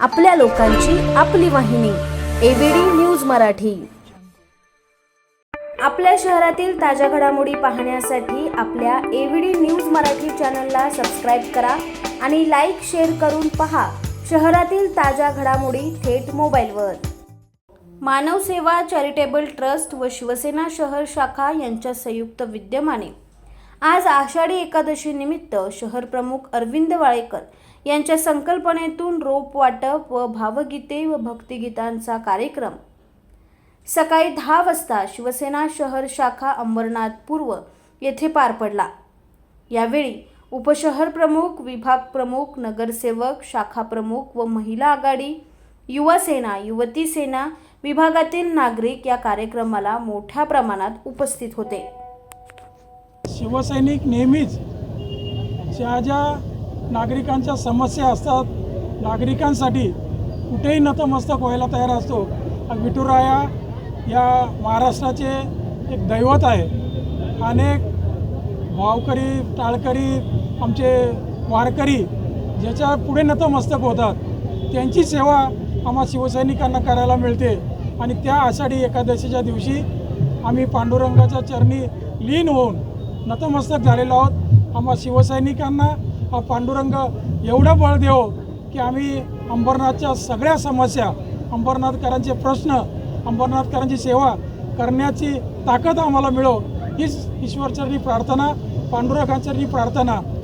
आपल्या लोकांची आपली वाहिनी एबीडी न्यूज मराठी. आपल्या शहरातील ताज्या घडामोडी पाहण्यासाठी आपल्या एबीडी न्यूज मराठी चॅनलला सबस्क्राईब करा आणि लाईक शेअर करून पहा शहरातील ताज्या घडामोडी थेट मोबाईलवर. मानव सेवा चॅरिटेबल ट्रस्ट व शिवसेना शहर शाखा यांच्या संयुक्त विद्यमाने आज आषाढी एकादशी निमित्त शहर प्रमुख अरविंद वाळेकर यांच्या संकल्पनेतून रोप वाटप व भावगीते व भक्तिगीतांचा कार्यक्रम. सकाळी दहा वाजता शिवसेना शहर शाखा अंबरनाथ पूर्व येथे पार पडला. यावेळी उपशहर प्रमुख विभाग प्रमुख नगरसेवक शाखा प्रमुख व महिला आघाडी युवा सेना युवती सेना विभागातील नागरिक या कार्यक्रमाला मोठ्या प्रमाणात उपस्थित होते. शिवसैनिक नेहमीच ज्या ज्या नागरिकांच्या समस्या असतात नागरिकांसाठी कुठेही नतमस्तक व्हायला तयार असतो विठुराया या महाराष्ट्राचे एक दैवत आहे. अनेक भावकरी टाळकरी आमचे वारकरी ज्याच्या पुढे नतमस्तक होतात त्यांची सेवा आम्हा शिवसैनिकांना करायला मिळते. आणि त्या आषाढी एकादशीच्या दिवशी आम्ही पांडुरंगाच्या चरणी लीन होऊन नतमस्तक झालेलो आहोत. आम्हा शिवसैनिकांना हा पांडुरंग एवढं बळ देव की आम्ही अंबरनाथच्या सगळ्या समस्या अंबरनाथकरांचे प्रश्न अंबरनाथकरांची सेवा करण्याची ताकद आम्हाला मिळो. हीच ईश्वरचरणी प्रार्थना पांडुरंगाचरणी प्रार्थना.